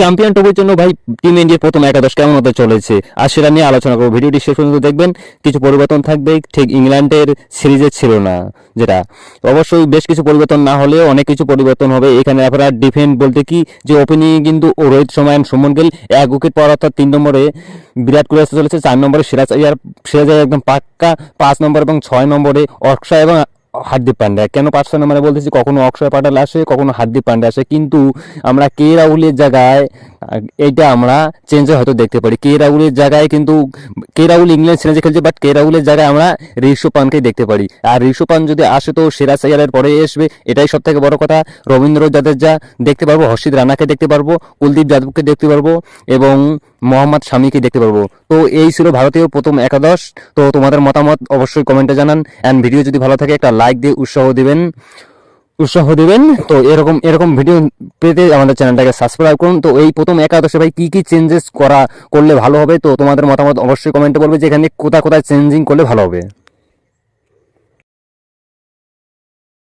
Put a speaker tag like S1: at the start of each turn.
S1: Champion ট্রফির জন্য ভাই টিম ইন্ডিয়ার প্রথম একাদশ কেমন হতে চলেছে? আর সেটা নিয়ে আলোচনা করব। ভিডিওটি শেষ পর্যন্ত দেখবেন। কিছু পরিবর্তন থাকবে, ঠিক ইংল্যান্ডের সিরিজে ছিল না যেটা। অবশ্যই বেশ কিছু পরিবর্তন না হলেও অনেক কিছু পরিবর্তন হবে। এখানে আপনার ডিফেন্ড বলতে কি? যে ওপেনিং কিন্তু রোহিত শর্মা সুমন গিল এক উইকেট পর অর্থাৎ তিন নম্বরে বিরাট কোহলি আসতে চলেছে। চার নম্বরে সিরাজ আয়ার, সিরাজ একদম পাক্কা পাঁচ নম্বর এবং ছয় নম্বরে অক্ষয় এবং হার্দিক পান্ডা কেন পাঁচ ছয় নম্বরে বলতেছি, কখনো অক্ষয় পাটাল আসে, কখনো হার্দিক পান্ডা আসে, কিন্তু আমরা কে রাহুলের জায়গায়, এইটা আমরা চেঞ্জে হয়তো দেখতে পারি। কে রাহুলের জায়গায় কিন্তু, কে রাহুল ইংল্যান্ড সিরিজে খেলছে বাট কে রাহুলের জায়গায় আমরা ঋষভ পানকে দেখতে পারি। আর ঋষভ পান যদি আসে, তো সিরাজ আয়ারের পরে আসবে। এটাই সব থেকে বড় কথা। রবীন্দ্র জাদেজা দেখতে পারব, হর্ষিত রানাকে দেখতে পারব, কুলদীপ যাদবকে দেখতে পারব, এবং মোহাম্মদ শামিকে দেখতে পারব। তো এই ছিল ভারতীয় প্রথম একাদশ। তো তোমাদের মতামত অবশ্যই কমেন্টে জানান। অ্যান্ড ভিডিও যদি ভালো থাকে, একটা লাইক দিয়ে উৎসাহ দেবেন। উৎসাহ দেবেন। তো এরকম এরকম ভিডিও পেতে আমাদের চ্যানেলটাকে সাবস্ক্রাইব করুন। তো এই প্রথম একাদশে ভাই কী কী চেঞ্জেস করা, করলে ভালো হবে? তো তোমাদের মতামত অবশ্যই কমেন্টে বলবে যে এখানে কোথায় কোথায় চেঞ্জিং করলে ভালো হবে।